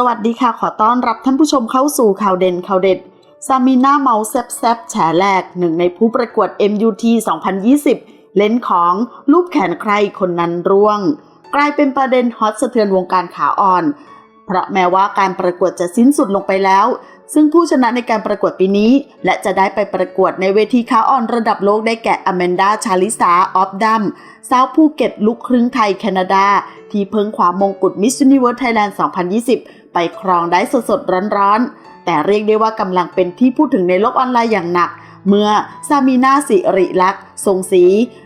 สวัสดีค่ะ ขอต้อนรับท่านผู้ชมเข้าสู่ข่าวเด่นข่าวเด็ดซามิน่าเมาแซบแซบแฉแหลกหนึ่งในผู้ประกวด MUT 2020 เล่นของรูปแขนใครคนนั้นร่วง กลายเป็นประเด็นฮอตสะเทือนวงการขาอ่อน เพราะแม้ว่าการประกวดจะสิ้นสุดลงไปแล้ว ซึ่งผู้ชนะในการประกวดปีนี้ และจะได้ไปประกวดในเวทีขาอ่อนระดับโลกได้แก่อแมนดาชาลิสาออฟดัมสาวภูเก็ตลูกครึ่งไทยแคนาดา ที่เพิ่งความงกุฎมิส s u นิเวิร์สไทยแลนด์ 2020 ไปครองได้สดๆร้อนๆ แต่เรียกได้ว่ากำลังเป็นที่พูดถึงในโลกออนไลน์อย่างหนัก เมื่อซามีนาสิริลักษ์ทรงศรี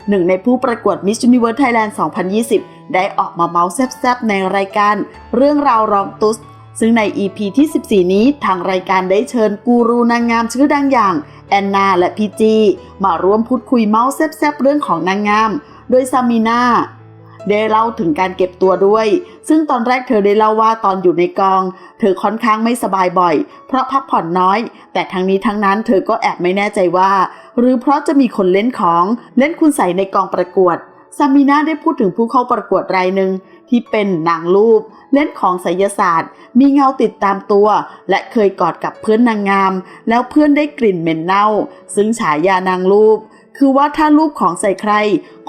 หนึ่งในผู้ประกวดมิส s u นิเวิร์ไทยแลนด์2020 ได้ออกมาเมาส์แซบๆ ในรายการ เรื่องราวรองตุสซึ่งใน EP ที่ 14 นี้ทางรายการได้เชิญกูรูนางงามชื่อดังอย่าง แอนนา และพีจี มาร่วมพูดคุยเมาส์แซบๆ เรื่องของนางงาม โดยซามีนา ได้เล่าถึงการเก็บตัวด้วย ซึ่งตอนแรกเธอได้เล่าว่าตอนอยู่ในกอง เธอค่อนข้างไม่สบายบ่อย เพราะพักผ่อนน้อย แต่ทั้งนี้ทั้งนั้นเธอก็แอบไม่แน่ใจว่า หรือเพราะจะมีคนเล่นของเล่นคุณใส่ในกองประกวดซามีนาได้พูดถึงผู้เข้าประกวดรายหนึ่งที่เป็นนางรูป เล่นของไสยศาสตร์ มีเงาติดตามตัว และเคยกอดกับเพื่อนนางงาม แล้วเพื่อนได้กลิ่นเหม็นเน่า ซึ่งฉายานางรูป คือว่าถ้ารูปของใส่ใคร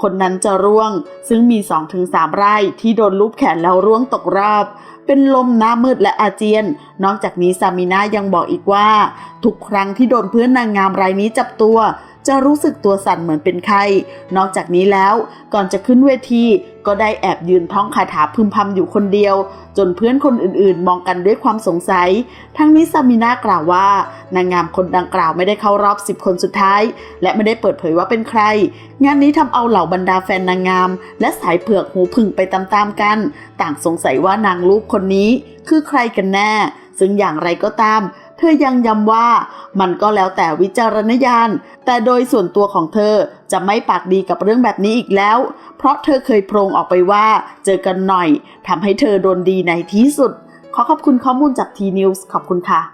คนนั้นจะร่วง ซึ่งมี 2-3 ไร่ที่โดนรูปแขนแล้วร่วงตกรอบ เป็นลมหน้ามืดและอาเจียน นอกจากนี้ซามิน่ายังบอกอีกว่า ทุกครั้งที่โดนเพื่อนนางงามรายนี้จับตัว จะรู้สึกตัวสั่นเหมือนเป็นไข้ นอกจากนี้แล้ว ก่อนจะขึ้นเวที ก็ได้แอบยืนท่องคาถาพึมพำอยู่คนเดียว จนเพื่อนคนอื่นๆ มองกันด้วยความสงสัย ทั้งนี้ซามินากล่าวว่า นางงามคนดังกล่าวไม่ได้เข้ารอบ 10 คนสุดท้าย และไม่ได้เปิดเผยว่าเป็นใคร งานนี้ทำเอาเหล่าบรรดาแฟนนางงาม และสายเผือกหูผึ่งไปตามๆกัน ต่างสงสัยว่านางลูกคนนี้ คือใครกันแน่ ซึ่งอย่างไรก็ตาม ธอยังย้ำว่ามันก็แล้วแต่วิจารณญาณ แต่โดยส่วนตัวของเธอจะไม่ปากดีกับเรื่องแบบนี้อีกแล้ว เพราะเธอเคยโพรงออกไปว่าเจอกันหน่อยทำให้เธอโดนดีในที่สุด ขอขอบคุณข้อมูลจากทีนิวส์ขอบคุณค่ะ